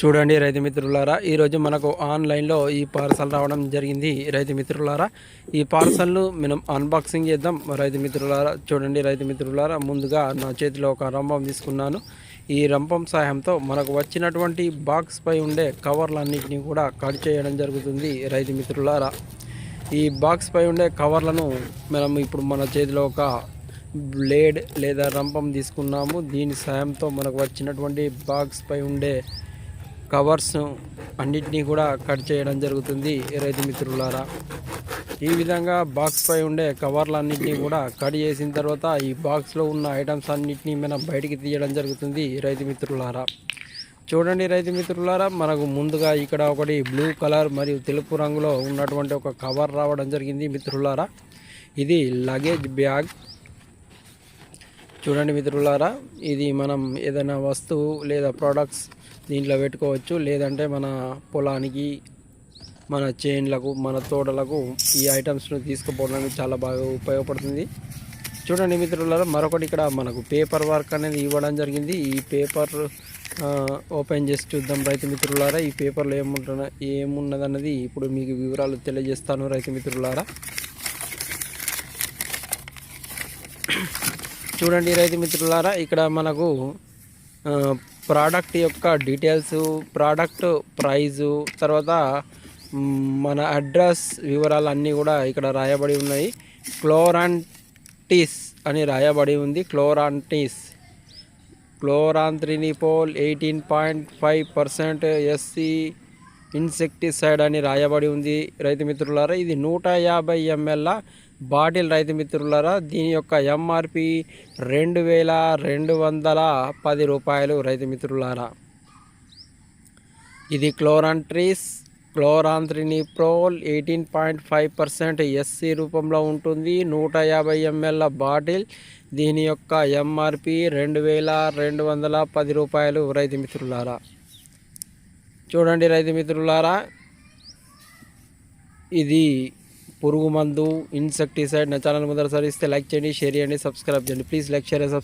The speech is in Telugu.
చూడండి రైతు మిత్రులారా ఈరోజు మనకు ఆన్లైన్లో ఈ పార్సల్ రావడం జరిగింది రైతు మిత్రులారా. ఈ పార్సల్ను మనం అన్బాక్సింగ్ చేద్దాం. రైతు మిత్రులారా చూడండి రైతు మిత్రులారా ముందుగా నా చేతిలో ఒక రంపం తీసుకున్నాను. ఈ రంపం సహాయంతో మనకు వచ్చినటువంటి బాక్స్ పై ఉండే కవర్లన్నింటినీ కూడా కట్ చేయడం జరుగుతుంది రైతు మిత్రులారా. ఈ బాక్స్ పై ఉండే కవర్లను మనం ఇప్పుడు మన చేతిలో ఒక బ్లేడ్ లేదా రంపం తీసుకున్నాము. దీని సాయంతో మనకు వచ్చినటువంటి బాక్స్ పై ఉండే కవర్స్ అన్నిటినీ కూడా కట్ చేయడం జరుగుతుంది రైతు మిత్రులారా. ఈ విధంగా బాక్స్ పై ఉండే కవర్లన్నింటినీ కూడా కట్ చేసిన తర్వాత ఈ బాక్స్లో ఉన్న ఐటమ్స్ అన్నిటినీ మనం బయటికి తీయడం జరుగుతుంది రైతు మిత్రులారా. చూడండి రైతు మిత్రులారా మనకు ముందుగా ఇక్కడ ఒకటి బ్లూ కలర్ మరియు తెలుపు రంగులో ఉన్నటువంటి ఒక కవర్ రావడం జరిగింది మిత్రులారా. ఇది లగేజ్ బ్యాగ్ చూడండి మిత్రులారా ఇది మనం ఏదైనా వస్తువు లేదా ప్రోడక్ట్స్ దీంట్లో పెట్టుకోవచ్చు. లేదంటే మన పొలానికి మన చైన్లకు మన తోటలకు ఈ ఐటమ్స్ను తీసుకుపోవడానికి చాలా బాగా ఉపయోగపడుతుంది. చూడండి మిత్రులారా మరొకటి ఇక్కడ మనకు పేపర్ వర్క్ అనేది ఇవ్వడం జరిగింది. ఈ పేపర్ ఓపెన్ చేసి చూద్దాం రైతు మిత్రులారా. ఈ పేపర్లో ఏముంటున్న ఏమున్నదన్నది ఇప్పుడు మీకు వివరాలు తెలియజేస్తాను రైతు మిత్రులారా. చూడండి రైతు మిత్రులారా ఇక్కడ మనకు ప్రోడక్ట్ యొక్క డీటెయిల్స్ ప్రోడక్ట్ ప్రైజు తర్వాత మన అడ్రస్ వివరాలు అన్నీ కూడా ఇక్కడ రాయబడి ఉన్నాయి. క్లోరాంటిస్ అని రాయబడి ఉంది. క్లోరాంటిస్ chlorantraniliprole eighteen point five percent SC insecticide అని రాయబడి ఉంది. రైతు మిత్రులారా ఇది నూట యాభై ఎంఎల్ బాటిల్ రైతు మిత్రులారా దీని యొక్క ఎంఆర్పి రెండు వేల రెండు వందల పది రూపాయలు రైతు మిత్రులారా. ఇది క్లోరాంట్రీస్ chlorantraniliprole eighteen point five percent SC రూపంలో ఉంటుంది. నూట యాభై ఎంఎల్ల బాటిల్ దీని యొక్క ఎంఆర్పి రెండు వేల రెండు వందల పది రూపాయలు రైతు మిత్రులారా. చూడండి రైతు మిత్రులారా ఇది పురుగు మందు ఇన్సెక్టిసైడ్ నా ఛానల్ ముందరసారి ఇస్తే లైక్ చేయండి షేర్ చేయండి సబ్స్క్రైబ్ చేయండి. Please like share subscribe